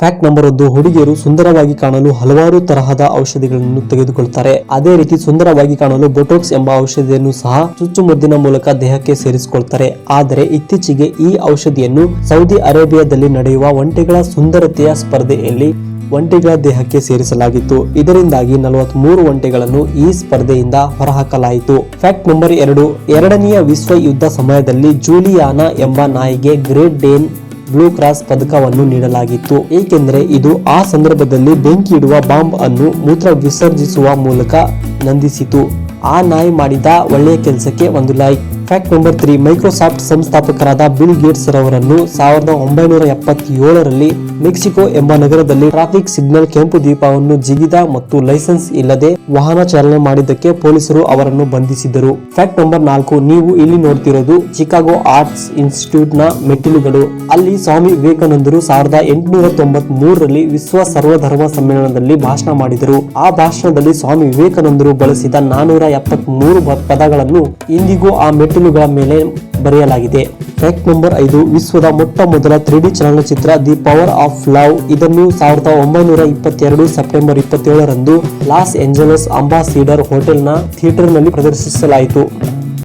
Fact number ಒಂದು, ಹುಡುಗಿಯರು ಸುಂದರವಾಗಿ ಕಾಣಲು ಹಲವಾರು ತರಹದ ಔಷಧಿಗಳನ್ನು ತೆಗೆದುಕೊಳ್ತಾರೆ. ಅದೇ ರೀತಿ ಸುಂದರವಾಗಿ ಕಾಣಲು ಬೊಟೋಕ್ಸ್ ಎಂಬ ಔಷಧಿಯನ್ನು ಸಹ ಚುಚ್ಚುಮದ್ದಿನ ಮೂಲಕ ದೇಹಕ್ಕೆ ಸೇರಿಸಿಕೊಳ್ತಾರೆ. ಆದರೆ ಇತ್ತೀಚೆಗೆ ಈ ಔಷಧಿಯನ್ನು ಸೌದಿ ಅರೇಬಿಯಾದಲ್ಲಿ ನಡೆಯುವ ಒಂಟೆಗಳ ಸುಂದರತೆಯ ಸ್ಪರ್ಧೆಯಲ್ಲಿ ಒಂಟೆಗಳ ದೇಹಕ್ಕೆ ಸೇರಿಸಲಾಗಿತ್ತು. ಇದರಿಂದಾಗಿ ನಲವತ್ಮೂರು ಒಂಟೆಗಳನ್ನು ಈ ಸ್ಪರ್ಧೆಯಿಂದ ಹೊರಹಾಕಲಾಯಿತು. ಫ್ಯಾಕ್ಟ್ ನಂಬರ್ ಎರಡು, ಎರಡನೆಯ ವಿಶ್ವ ಯುದ್ಧ ಸಮಯದಲ್ಲಿ ಜೂಲಿಯಾನಾ ಎಂಬ ನಾಯಿಗೆ ಗ್ರೇಟ್ ಡೇನ್ ಬ್ಲೂ ಕ್ರಾಸ್ ಪದಕವನ್ನು ನೀಡಲಾಗಿತ್ತು. ಏಕೆಂದರೆ ಇದು ಆ ಸಂದರ್ಭದಲ್ಲಿ ಬೆಂಕಿ ಇಡುವ ಬಾಂಬ್ ಅನ್ನು ಮೂತ್ರ ವಿಸರ್ಜಿಸುವ ಮೂಲಕ ನಂದಿಸಿತು. ಆ ನಾಯಿ ಮಾಡಿದ ಒಳ್ಳೆಯ ಕೆಲಸಕ್ಕೆ ಒಂದು like fact number three Microsoft ಸಂಸ್ಥಾಪಕರಾದ ಬಿಲ್ ಗೇಟ್ಸ್ ರವರನ್ನು ಸಾವಿರದ ಒಂಬೈನೂರ ಎಪ್ಪತ್ತೇಳರಲ್ಲಿ ಮೆಕ್ಸಿಕೋ ಎಂಬ ನಗರದಲ್ಲಿ ಟ್ರಾಫಿಕ್ ಸಿಗ್ನಲ್ ಕೆಂಪು ದೀಪವನ್ನು ಜಿಗಿದ ಮತ್ತು ಲೈಸೆನ್ಸ್ ಇಲ್ಲದೆ ವಾಹನ ಚಾಲನೆ ಮಾಡಿದ್ದಕ್ಕೆ ಪೊಲೀಸರು ಅವರನ್ನು ಬಂಧಿಸಿದರು ಫ್ಯಾಕ್ಟ್ ನಂಬರ್ ನಾಲ್ಕು, ನೀವು ಇಲ್ಲಿ ನೋಡ್ತಿರೋದು ಚಿಕಾಗೋ ಆರ್ಟ್ಸ್ ಇನ್ಸ್ಟಿಟ್ಯೂಟ್ನ ಮೆಟ್ಟಿಲುಗಳು. ಅಲ್ಲಿ ಸ್ವಾಮಿ ವಿವೇಕಾನಂದರು ಸಾವಿರದ ಎಂಟುನೂರ ತೊಂಬತ್ ಮೂರರಲ್ಲಿ ವಿಶ್ವ ಸರ್ವಧರ್ಮ ಸಮ್ಮೇಳನದಲ್ಲಿ ಭಾಷಣ ಮಾಡಿದರು. ಆ ಭಾಷಣದಲ್ಲಿ ಸ್ವಾಮಿ ವಿವೇಕಾನಂದರು ಬಳಸಿದ ನಾನೂರ ಎಪ್ಪತ್ತ್ ಮೂರು ಪದಗಳನ್ನು ಇಂದಿಗೂ ಆ ಮೆಟ್ಟಿಲುಗಳ ಮೇಲೆ ಬರೆಯಲಾಗಿದೆ. ಫ್ಯಾಕ್ಟ್ ನಂಬರ್ ಐದು, ವಿಶ್ವದ ಮೊಟ್ಟ ಮೊದಲ ತ್ರೀ ಡಿ ಚಲನಚಿತ್ರ ದಿ ಪವರ್ ಆಫ್ ಲವ್ ಇದನ್ನು ಸಾವಿರದ ಒಂಬೈನೂರ ಇಪ್ಪತ್ತೆರಡು ಸೆಪ್ಟೆಂಬರ್ ಇಪ್ಪತ್ತೇಳರಂದು ಲಾಸ್ ಏಂಜಲಸ್ ಅಂಬಾಸಿಡರ್ ಹೋಟೆಲ್ನ ಥಿಯೇಟರ್ನಲ್ಲಿ ಪ್ರದರ್ಶಿಸಲಾಯಿತು.